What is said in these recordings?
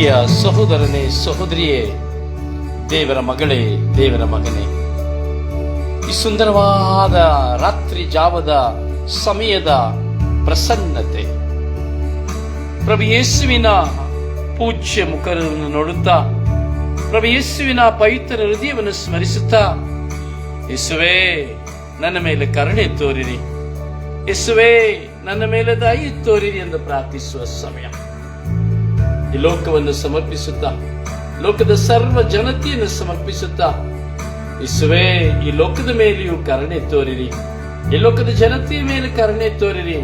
ಪ್ರಿಯ ಸಹೋದರನೇ, ಸಹೋದರಿಯೇ, ದೇವರ ಮಗಳೇ, ದೇವರ ಮಗನೇ. ಈ ಸುಂದರವಾದ ರಾತ್ರಿ ಜಾವದ ಸಮಯದ ಪ್ರಸನ್ನತೆ. ಪ್ರಭು ಯೇಸುವಿನ ಪೂಜ್ಯ ಮುಖರನ್ನು ನೋಡುತ್ತಾ, ಪ್ರಭು ಯೇಸುವಿನ ಪವಿತ್ರ ಹೃದಯವನ್ನು ಸ್ಮರಿಸುತ್ತಾ, ಯೇಸುವೇ, ನನ್ನ ಮೇಲೆ ಕರುಣೆ ತೋರಿರಿ. ಯೇಸುವೇ, ನನ್ನ ಮೇಲೆ ದಯ ತೋರಿರಿ ಎಂದು ಪ್ರಾರ್ಥಿಸುವ ಸಮಯ. ಈ ಲೋಕವನ್ನು ಸಮರ್ಪಿಸುತ್ತಾ, ಲೋಕದ ಸರ್ವ ಜನತೆಯನ್ನು ಸಮರ್ಪಿಸುತ್ತಾ ಇಸುವೆ ಈ ಲೋಕದ ಮೇಲೆಯೂ ಕರುಣೆ ತೋರಿರಿ. ಈ ಲೋಕದ ಜನತೆಯ ಮೇಲೆ ಕರುಣೆ ತೋರಿರಿ.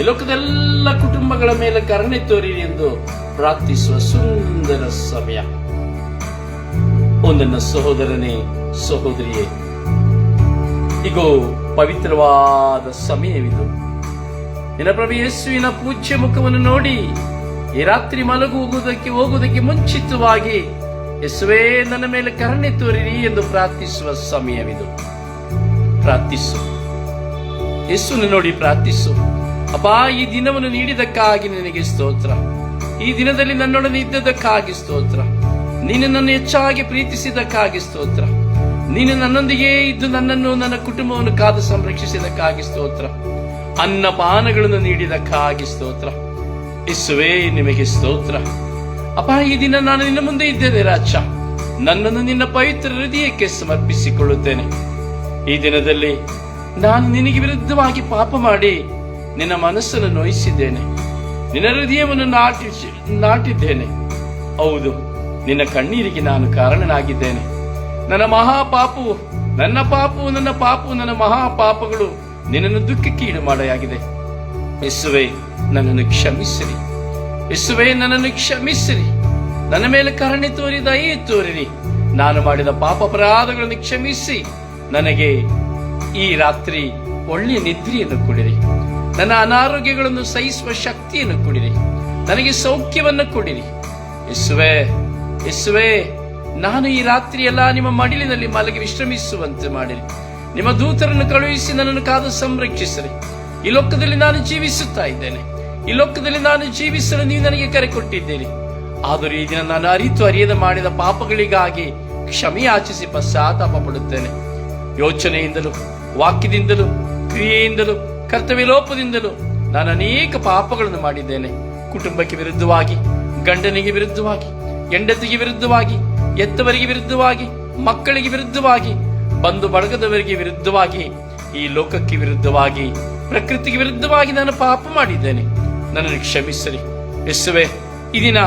ಈ ಲೋಕದ ಎಲ್ಲ ಕುಟುಂಬಗಳ ಮೇಲೆ ಕರುಣೆ ತೋರಿರಿ ಎಂದು ಪ್ರಾರ್ಥಿಸುವ ಸುಂದರ ಸಮಯ. ಒಂದನ್ನ ಸಹೋದರನೇ, ಸಹೋದರಿಯೇ, ಇಗೋ, ಪವಿತ್ರವಾದ ಸಮಯವಿದು. ನಿನ್ನ ಪ್ರಭು ಯೇಸುವಿನ ಪೂಜ್ಯ ಮುಖವನ್ನು ನೋಡಿ ಈ ರಾತ್ರಿ ಮಲಗುವುದಕ್ಕೆ ಹೋಗುವುದಕ್ಕೆ ಮುಂಚಿತವಾಗಿ ಯೇಸುವೇ, ನನ್ನ ಮೇಲೆ ಕರುಣೆ ತೋರಿರಿ ಎಂದು ಪ್ರಾರ್ಥಿಸುವ ಸಮಯವಿದು. ಪ್ರಾರ್ಥಿಸು. ಯೇಸುವನ್ನು ನೋಡಿ ಪ್ರಾರ್ಥಿಸು. ಅಪ್ಪ ಈ ದಿನವನ್ನು ನೀಡಿದಕ್ಕಾಗಿ ನಿನಗೆ ಸ್ತೋತ್ರ. ಈ ದಿನದಲ್ಲಿ ನನ್ನೊಡನೆ ಇದ್ದದಕ್ಕಾಗಿ ಸ್ತೋತ್ರ. ನೀನು ನನ್ನ ಹೆಚ್ಚಾಗಿ ಪ್ರೀತಿಸಿದಕ್ಕಾಗಿ ಸ್ತೋತ್ರ. ನೀನು ನನ್ನೊಂದಿಗೆ ಇದ್ದು ನನ್ನನ್ನು ನನ್ನ ಕುಟುಂಬವನ್ನು ಕಾದು ಸಂರಕ್ಷಿಸಿದಕ್ಕಾಗಿ ಸ್ತೋತ್ರ. ಅನ್ನ ಪಾನಗಳನ್ನು ನೀಡಿದಕ್ಕಾಗಿ ಸ್ತೋತ್ರ. ಇಸುವೇ ನಿಮಗೆ ಸ್ತೋತ್ರ. ಅಪ್ಪ ಈ ದಿನ ನಾನು ನಿನ್ನ ಮುಂದೆ ಇದ್ದೇನೆ, ರಾಜ. ನನ್ನನ್ನು ನಿನ್ನ ಪವಿತ್ರ ಹೃದಯಕ್ಕೆ ಸಮರ್ಪಿಸಿಕೊಳ್ಳುತ್ತೇನೆ. ಈ ದಿನದಲ್ಲಿ ನಾನು ನಿನಗೆ ವಿರುದ್ಧವಾಗಿ ಪಾಪ ಮಾಡಿ ನಿನ್ನ ಮನಸ್ಸನ್ನು ನೋಯಿಸಿದ್ದೇನೆ. ನಿನ್ನ ಹೃದಯವನ್ನು ನಾಟಿ, ನಾಟಿದ್ದೇನೆ. ಹೌದು, ನಿನ್ನ ಕಣ್ಣೀರಿಗೆ ನಾನು ಕಾರಣನಾಗಿದ್ದೇನೆ. ನನ್ನ ಮಹಾಪಾಪವು, ನನ್ನ ಪಾಪು ನನ್ನ ಪಾಪು ನನ್ನ ಮಹಾಪಾಪಗಳು ನಿನ್ನನ್ನು ದುಃಖಕ್ಕೆ ಈಡು ಮಾಡಲಾಗಿದೆ ಯೇಸುವೆ ನನ್ನನ್ನು ಕ್ಷಮಿಸಿರಿ. ಯೇಸುವೆ, ನನ್ನನ್ನು ಕ್ಷಮಿಸಿರಿ. ನನ್ನ ಮೇಲೆ ಕರುಣೆ ತೋರಿ, ದಯೆ ತೋರಿರಿ. ನಾನು ಮಾಡಿದ ಪಾಪ ಅಪರಾಧಗಳನ್ನು ಕ್ಷಮಿಸಿ. ನನಗೆ ಈ ರಾತ್ರಿ ಒಳ್ಳೆಯ ನಿದ್ರೆಯನ್ನು ಕೊಡಿರಿ. ನನ್ನ ಅನಾರೋಗ್ಯಗಳನ್ನು ಸಹಿಸುವ ಶಕ್ತಿಯನ್ನು ಕೊಡಿರಿ. ನನಗೆ ಸೌಖ್ಯವನ್ನು ಕೊಡಿರಿ. ಯೇಸುವೆ ಯೇಸುವೆ, ನಾನು ಈ ರಾತ್ರಿ ಎಲ್ಲ ನಿಮ್ಮ ಮಡಿಲಿನಲ್ಲಿ ಮಲಗಿ ವಿಶ್ರಮಿಸುವಂತೆ ಮಾಡಿರಿ. ನಿಮ್ಮ ದೂತರನ್ನು ಕಳುಹಿಸಿ ನನ್ನನ್ನು ಕಾದು ಸಂರಕ್ಷಿಸಿರಿ. ಈ ಲೋಕದಲ್ಲಿ ನಾನು ಜೀವಿಸುತ್ತಾ ಇದ್ದೇನೆ. ಈ ಲೋಕದಲ್ಲಿ ನಾನು ಜೀವಿಸಲು ನೀವು ನನಗೆ ಕರೆ ಕೊಟ್ಟಿದ್ದೀರಿ. ಆದರೂ ಈ ದಿನ ನಾನು ಅರಿತು ಅರಿಯದ ಮಾಡಿದ ಪಾಪಗಳಿಗಾಗಿ ಕ್ಷಮೆ ಆಚಿಸಿ ಪಶ್ಚಾತ್ತಾಪ ಪಡುತ್ತೇನೆ. ಯೋಚನೆಯಿಂದಲೂ, ವಾಕ್ಯದಿಂದಲೂ, ಕ್ರಿಯೆಯಿಂದಲೂ ಕರ್ತವ್ಯ ಲೋಪದಿಂದಲೂ ನಾನು ಅನೇಕ ಪಾಪಗಳನ್ನು ಮಾಡಿದ್ದೇನೆ. ಕುಟುಂಬಕ್ಕೆ ವಿರುದ್ಧವಾಗಿ, ಗಂಡನಿಗೆ ವಿರುದ್ಧವಾಗಿ, ಹೆಂಡತಿಗೆ ವಿರುದ್ಧವಾಗಿ ಎತ್ತವರಿಗೆ ವಿರುದ್ಧವಾಗಿ, ಮಕ್ಕಳಿಗೆ ವಿರುದ್ಧವಾಗಿ, ಬಂಧು ಬಳಗದವರಿಗೆ ವಿರುದ್ಧವಾಗಿ, ಈ ಲೋಕಕ್ಕೆ ವಿರುದ್ಧವಾಗಿ, ಪ್ರಕೃತಿಗೆ ವಿರುದ್ಧವಾಗಿ ನಾನು ಪಾಪ ಮಾಡಿದ್ದೇನೆ. ನನ್ನನ್ನು ಕ್ಷಮಿಸಲಿ ಯಸ್ಸುವೆ ಈ ದಿನ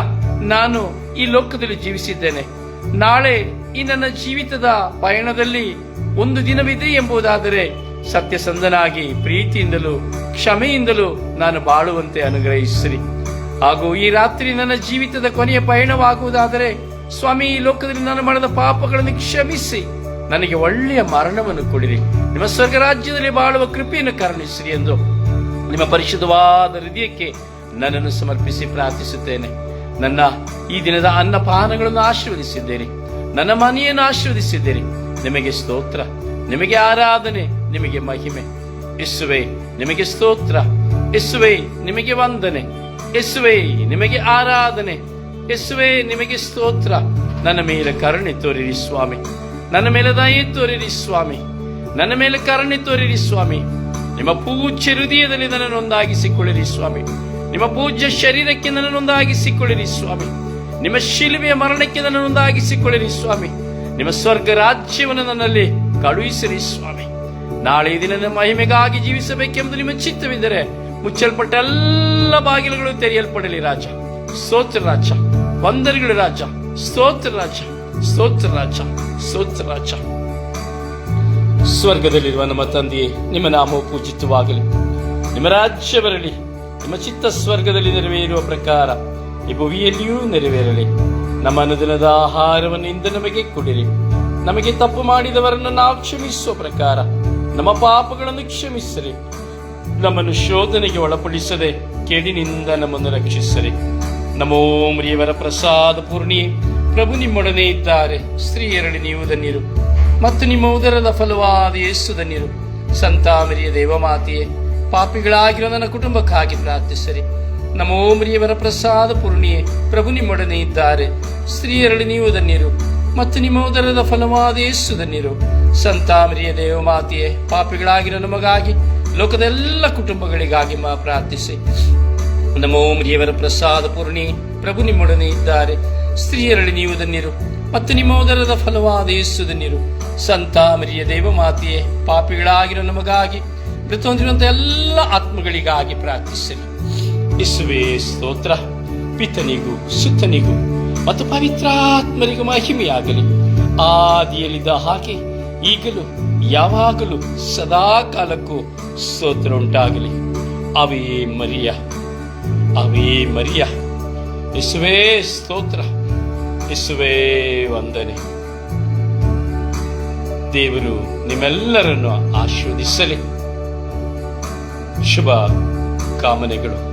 ನಾನು ಈ ಲೋಕದಲ್ಲಿ ಜೀವಿಸಿದ್ದೇನೆ. ನಾಳೆ ಈ ನನ್ನ ಜೀವಿತದ ಪಯಣದಲ್ಲಿ ಒಂದು ದಿನವಿದೆ ಎಂಬುದಾದರೆ ಸತ್ಯಸಂಧನಾಗಿ ಪ್ರೀತಿಯಿಂದಲೂ ಕ್ಷಮೆಯಿಂದಲೂ ನಾನು ಬಾಳುವಂತೆ ಅನುಗ್ರಹಿಸಲಿ ಹಾಗೂ ಈ ರಾತ್ರಿ ನನ್ನ ಜೀವಿತದ ಕೊನೆಯ ಪಯಣವಾಗುವುದಾದರೆ ಸ್ವಾಮಿ, ಈ ಲೋಕದಲ್ಲಿ ನಾನು ಮಾಡಿದ ಪಾಪಗಳನ್ನು ಕ್ಷಮಿಸಿ. ನನಗೆ ಒಳ್ಳೆಯ ಮರಣವನ್ನು ಕೊಡಿರಿ. ನಿಮ್ಮ ಸ್ವರ್ಗ ರಾಜ್ಯದಲ್ಲಿ ಬಾಳುವ ಕೃಪೆಯನ್ನು ಕರುಣಿಸಿರಿ ಎಂದು ನಿಮ್ಮ ಪರಿಶುದ್ಧವಾದ ಹೃದಯಕ್ಕೆ ನನ್ನನ್ನು ಸಮರ್ಪಿಸಿ ಪ್ರಾರ್ಥಿಸುತ್ತೇನೆ. ನನ್ನ ಈ ದಿನದ ಅನ್ನಪಾನಗಳನ್ನು ಆಶೀರ್ವದಿಸಿದ್ದೀರಿ. ನನ್ನ ಮನೆಯನ್ನು ಆಶೀರ್ವದಿಸಿದ್ದೀರಿ. ನಿಮಗೆ ಸ್ತೋತ್ರ, ನಿಮಗೆ ಆರಾಧನೆ, ನಿಮಗೆ ಮಹಿಮೆ. ಇಸುವೆ ನಿಮಗೆ ಸ್ತೋತ್ರ. ಇಸುವೆ ನಿಮಗೆ ವಂದನೆ. ಇಸುವೆ ನಿಮಗೆ ಆರಾಧನೆ. ಇಸುವೆ ನಿಮಗೆ ಸ್ತೋತ್ರ. ನನ್ನ ಮೇಲೆ ಕರುಣೆ ತೋರಿರಿ ಸ್ವಾಮಿ. ನನ್ನ ಮೇಲೆ ದಯೆ ತೋರಿರಿ ಸ್ವಾಮಿ. ನನ್ನ ಮೇಲೆ ಕರುಣೆ ತೋರಿರಿ ಸ್ವಾಮಿ. ನಿಮ್ಮ ಪೂಜ್ಯ ಹೃದಯದಲ್ಲಿ ನನ್ನನ್ನೊಂದಾಗಿಸಿಕೊಳ್ಳಿರಿ, ಸ್ವಾಮಿ. ನಿಮ್ಮ ಪೂಜ್ಯ ಶರೀರಕ್ಕೆ ನನ್ನನ್ನೊಂದಾಗಿಸಿಕೊಳ್ಳಿರಿ, ಸ್ವಾಮಿ. ನಿಮ್ಮ ಶಿಲುಬೆಯ ಮರಣಕ್ಕೆ ನನ್ನನ್ನೊಂದಾಗಿಸಿಕೊಳ್ಳಿರಿ, ಸ್ವಾಮಿ. ನಿಮ್ಮ ಸ್ವರ್ಗ ರಾಜ್ಯವನ್ನು ನನ್ನಲ್ಲಿ ಕಳುಹಿಸಿರಿ, ಸ್ವಾಮಿ. ನಾಳೆ ದಿನ ಮಹಿಮೆಗಾಗಿ ಜೀವಿಸಬೇಕೆಂಬುದು ನಿಮ್ಮ ಚಿತ್ತವಿದ್ದರೆ ಮುಚ್ಚಲ್ಪಟ್ಟ ಎಲ್ಲ ಬಾಗಿಲುಗಳು ತೆರೆಯಲ್ಪಡಲಿ, ರಾಜ. ಸ್ತೋತ್ರ, ರಾಜ. ವಂದನೆಗಳು, ರಾಜ. ಸ್ತೋತ್ರ ರಾಜ. ಸ್ತೋತ್ರ ರಾಜ. ಸ್ತೋತ್ರ, ರಾಜ. ಸ್ವರ್ಗದಲ್ಲಿರುವ ನಮ್ಮ ತಂದೆಯೇ, ನಿಮ್ಮ ನಾಮವು ಪೂಜಿತವಾಗಲಿ. ನಿಮ್ಮ ರಾಜ್ಯ ಬರಲಿ, ನಿಮ್ಮ ಚಿತ್ತ ಸ್ವರ್ಗದಲ್ಲಿ ನೆರವೇರುವ ಪ್ರಕಾರ ಈ ಭುವಿಯಲ್ಲಿಯೂ ನೆರವೇರಲಿ. ನಮ್ಮ ಅನುದಿನದ ಆಹಾರವನ್ನು ಇಂದು ನಮಗೆ ಕೊಡಿರಿ. ನಮಗೆ ತಪ್ಪು ಮಾಡಿದವರನ್ನು ನಾವು ಕ್ಷಮಿಸುವ ಪ್ರಕಾರ ನಮ್ಮ ಪಾಪಗಳನ್ನು ಕ್ಷಮಿಸಿರಿ. ನಮ್ಮನ್ನು ಶೋಧನೆಗೆ ಒಳಪಡಿಸದೆ ಕೆಡಿನಿಂದ ನಮ್ಮನ್ನು ರಕ್ಷಿಸಿರಿ. ನಮೋ ಮುರಿಯವರ ಪ್ರಸಾದ ಪೂರ್ಣಿ ಪ್ರಭು ನಿಮ್ಮೊಡನೆ ಇದ್ದಾರೆ. ಸ್ತ್ರೀಯರಡಿ ನೀವು ಧನ್ಯರು. ಮತ್ತು ನಿಮ್ಮ ಉದರದ ಫಲವಾದ ಯೇಸು ಧನ್ಯರು. ಸಂತಾಮರಿಯ ದೇವಮಾತೆಯೇ, ಪಾಪಿಗಳಾಗಿರೋ ನನ್ನ ಕುಟುಂಬಕ್ಕಾಗಿ ಪ್ರಾರ್ಥಿಸರಿ. ನಮೋ ಮರಿಯವರ ಪ್ರಸಾದ ಪೂರ್ಣಿಯೇ, ಪ್ರಭು ನಿಮ್ಮೊಡನೆ ಇದ್ದಾರೆ. ಸ್ತ್ರೀಯರಲ್ಲಿ ನೀವು ಧನ್ಯರು, ಮತ್ತು ನಿಮ್ಮ ಉದರದ ಫಲವಾದ ಯೇಸು ಧನ್ಯರು. ಸಂತಾಮರಿಯ ದೇವ ಮಾತೆಯೇ ಪಾಪಿಗಳಾಗಿರೋ ನಮಗಾಗಿ ಲೋಕದ ಎಲ್ಲ ಕುಟುಂಬಗಳಿಗಾಗಿ ಮಾ ಪ್ರಾರ್ಥಿಸಿ. ನಮೋ ಮರಿಯವರ ಪ್ರಸಾದ ಪೂರ್ಣಿ ಪ್ರಭು ನಿಮ್ಮೊಡನೆ ಇದ್ದಾರೆ. ಸ್ತ್ರೀಯರಲ್ಲಿ ನೀವು ಧನ್ಯರು, ಮತ್ತು ನಿಮ್ಮ ಉದರದ ಫಲವಾದ ಯೇಸು ಧನ್ಯರು. ಸಂತ ಮರಿಯ ದೇವ ಮಾತೆಯೇ, ಪಾಪಿಗಳಾಗಿರೋ ನಮಗಾಗಿ ಮೃತ ಎಲ್ಲ ಆತ್ಮಗಳಿಗಾಗಿ ಪ್ರಾರ್ಥಿಸಲಿ ಇಸುವೆ ಸ್ತೋತ್ರ. ಪಿತನಿಗೂ, ಸುತ್ತನಿಗೂ ಮತ್ತು ಪವಿತ್ರಾತ್ಮರಿಗೂ ಮಹಿಮೆಯಾಗಲಿ. ಆದಿಯಲ್ಲಿದ್ದ ಹಾಗೆ ಈಗಲೂ, ಯಾವಾಗಲೂ ಸದಾ ಕಾಲಕ್ಕೂ ಸ್ತೋತ್ರ ಉಂಟಾಗಲಿ ಅವೇ ಮರಿಯ. ಅವೇ ಮರಿಯ. ಇಸುವೇ ಸ್ತೋತ್ರ. ಇಸುವೇ ವಂದನೆ. ದೇವರು ನಿಮ್ಮೆಲ್ಲರನ್ನು ಆಶೀರ್ವದಿಸಲಿ. ಶುಭ ಕಾಮನೆಗಳು.